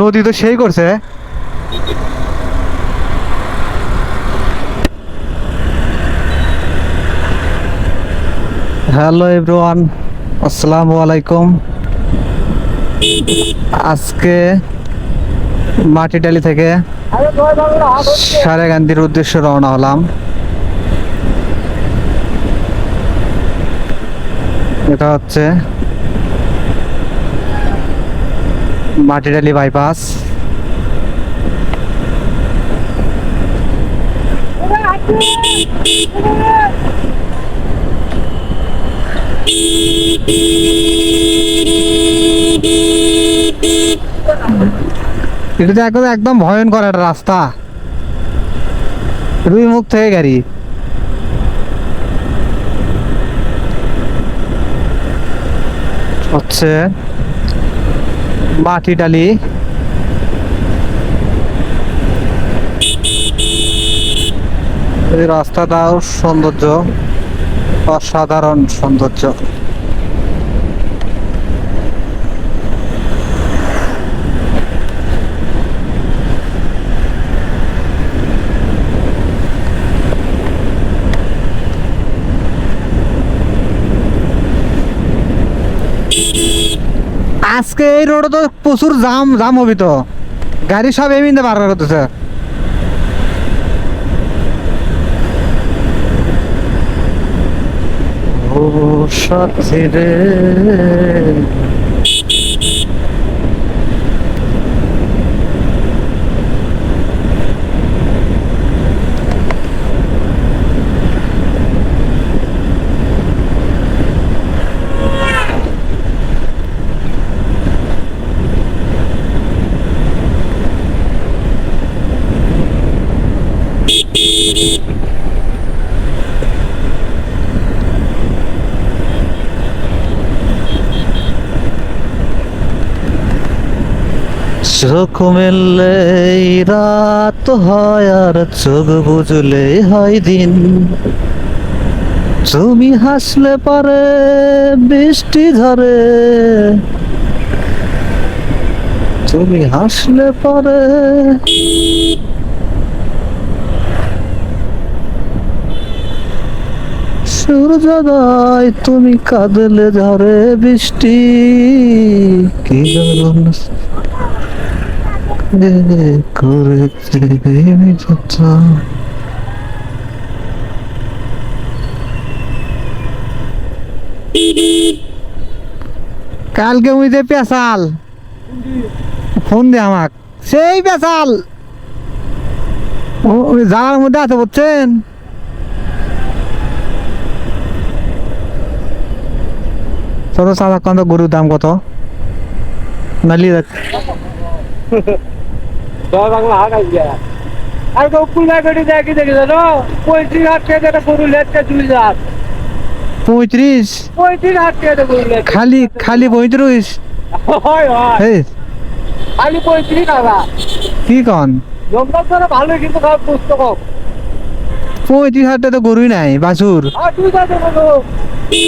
নদী তো সেই করছে। হ্যালো এভরিওয়ান, আসসালামু আলাইকুম। আজকে মাটিডালি থেকে সারেগান্দির উদ্দেশ্যে রওনা হলাম। এটা হচ্ছে মাটিডালি বাইপাস। এটা তো একদম একদম ভয়ঙ্কর একটা রাস্তা। রুই মুখ থেকে গাড়ি। হচ্ছে মাটি ডালি। রাস্তাটাও সৌন্দর্য অসাধারণ সৌন্দর্য। আজকে এই রোডে তো প্রচুর জাম জাম হবি তো। গাড়ি সব এমনিতে বার করতেছে ও সাথে রে। চোখ মেললেই রাত হয় আর চোখ বুঝলেই হয় দিন। তুমি হাসলে পারে, বৃষ্টি ধরে। তুমি হাসলে পারে সূর্যোদয় তুমি কাঁদলে ঝরে বৃষ্টি। কি কালকে যে পেশাল, ফোন দে আমাক। সেই পেশাল। জানার মধ্যে আছে, বুঝছেন? সাদা কত গরুর দাম কত? নালি আর তো কুলা গাড়ি দেখি দেখি জানো পঁয়ত্রিশ হাট টাকা একটা গরু লেটকে দুই হাজার পঁয়ত্রিশ পঁয়ত্রিশ হাট টাকা গরু খালি খালি পঁয়ত্রিশ খালি পঁয়ত্রিশ টাকা কি কন? ভালো কিন্তু খাওয়ার পুস্তক পঁয়ত্রিশ হাজার তো গরুই নাই বাছুর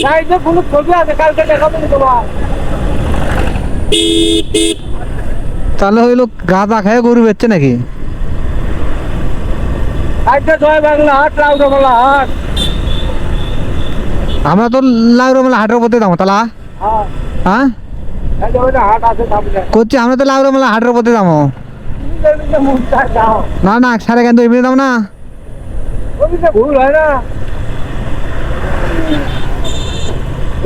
গাড়িতে কোনো ছবি আছে কালকে তোমার তাহলে হইল গাঁদা খায় গরু বেচছে নাকি? আজকে জয় বাংলা হাট আমরা তো লাউরা মেলা হাটের উপর দাম তালা হ্যাঁ। করছি আমরা তো লাউরা মেলা হাটের চায় যাও না না সাড়ে কেন তো এমনি দাম না। ভুল হয় না।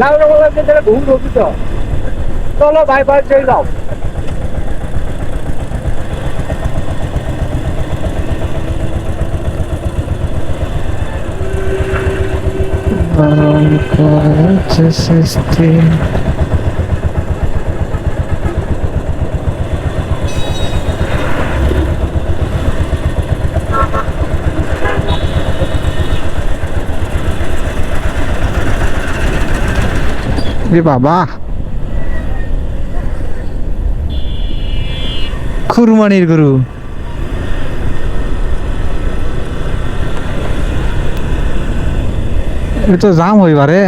লাউডা বাংলা যেতে ভুল হবি তো চলো ভাই ভাই চলে যাও বারণ করেছে সৃষ্টি রে বাবা। খুরমানির গুরু। এ তো জাম হইবারে।